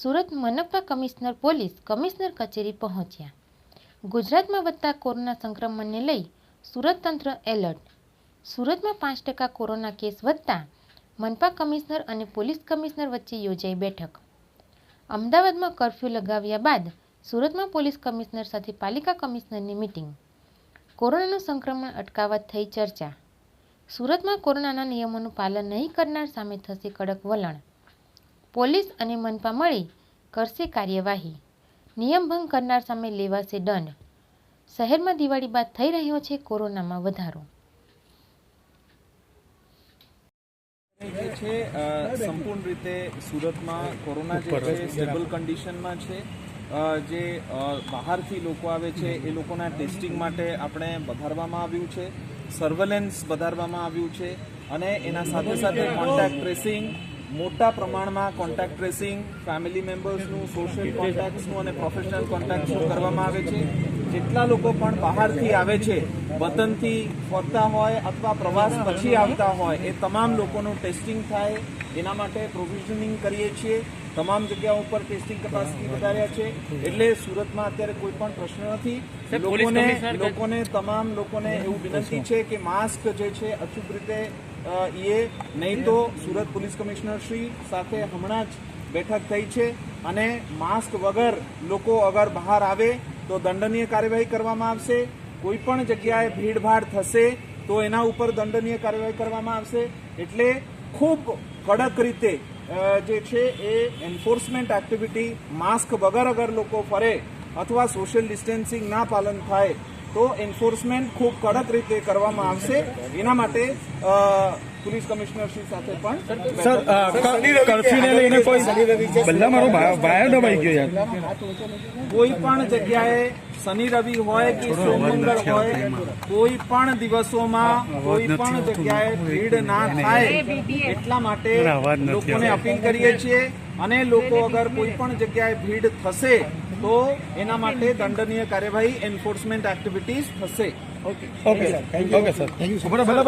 Commissioner police commissioner કચેરી પહોંચ્યા. ગુજરાતમાં વધતા કોરોના સંક્રમણને લઈ સુરત તંત્ર એલર્ટ. સુરતમાં પાંચ ટકા કોરોના કેસ વધતા મનપા કમિશનર અને પોલીસ કમિશનર વચ્ચે યોજાઈ બેઠક. અમદાવાદમાં કરફ્યુ લગાવ્યા બાદ સુરતમાં પોલીસ કમિશનર સાથે પાલિકા કમિશનરની મિટિંગ. કોરોનાનું સંક્રમણ અટકાવવા થઈ ચર્ચા. સુરતમાં કોરોનાના નિયમોનું પાલન નહીં કરનાર સામે થશે કડક વલણ. પોલીસ અને મનપા મળી કરશે કાર્યવાહી. નિયમભંગ કરનાર સામે લેવાશે દંડ. શહેરમાં દિવાળી બાદ થઈ રહ્યો છે કોરોનામાં વધારો. જે છે સંપૂર્ણ રીતે સુરતમાં કોરોના જે છે સ્ટેબલ કન્ડિશનમાં છે. જે બહારથી લોકો આવે છે એ લોકોના ટેસ્ટિંગ માટે આપણે વધારવામાં આવ્યું છે. સર્વેલન્સ વધારવામાં આવ્યું છે. અને એના સાથે સાથે કોન્ટેક્ટ ટ્રેસિંગ મોટા પ્રમાણમાં કોન્ટેક્ટ ટ્રેસિંગ ફેમિલી મેમ્બર્સનું સોશિયલ કોન્ટેક્ટ્સનું અને પ્રોફેશનલ કોન્ટેક્ટ્સનું કરવામાં આવે છે. જેટલા લોકો પણ બહારથી આવે છે વતનથી ફરતા હોય અથવા પ્રવાસ પછી આવતા હોય એ તમામ લોકોનું ટેસ્ટિંગ થાય. એના માટે પ્રોવિઝનિંગ કરીએ છીએ. તમામ જગ્યાઓ ઉપર ટેસ્ટિંગ કેપાસિટી વધાર્યા છે. એટલે સુરતમાં અત્યારે કોઈ પણ પ્રશ્ન નથી. લોકોને લોકોને તમામ લોકોને એવું વિનંતી છે કે માસ્ક જે છે અચૂક રીતે એ નહીં તો સુરત પોલીસ કમિશનર શ્રી સાથે હમણાં જ બેઠક થઈ છે અને માસ્ક વગર લોકો અગર બહાર આવે તો દંડનીય કાર્યવાહી કરવામાં આવશે. કોઈ પણ જગ્યાએ ભીડભાડ થશે તો એના ઉપર દંડનીય કાર્યવાહી કરવામાં આવશે. એટલે ખૂબ કડક રીતે જે છે એ એન્ફોર્સમેન્ટ એક્ટિવિટી, માસ્ક વગર અગર લોકો ફરે અથવા સોશિયલ ડિસ્ટન્સિંગ ના પાલન થાય તો એન્ફોર્સમેન્ટ ખૂબ કડક રીતે કરવામાં આવશે. એના માટે પોલીસ કમિશનર શ્રી સાથે પણ સર કર્ફ્યુને લઈને કોઈ બલ્લા મારો વાયર દબાઈ ગયો યાર. કોઈ પણ જગ્યાએ શનિ રવિ હોય કે સોમંગળ હોય કોઈ પણ દિવસોમાં કોઈ પણ જગ્યાએ ભીડ ના થાય એટલા માટે લોકોને અપીલ કરીએ છીએ અને લોકો અગર કોઈ પણ જગ્યાએ ભીડ થશે તો એના માટે દંડનીય કાર્યવાહી એન્ફોર્સમેન્ટ એક્ટિવિટીઝ થશે. Okay okay sir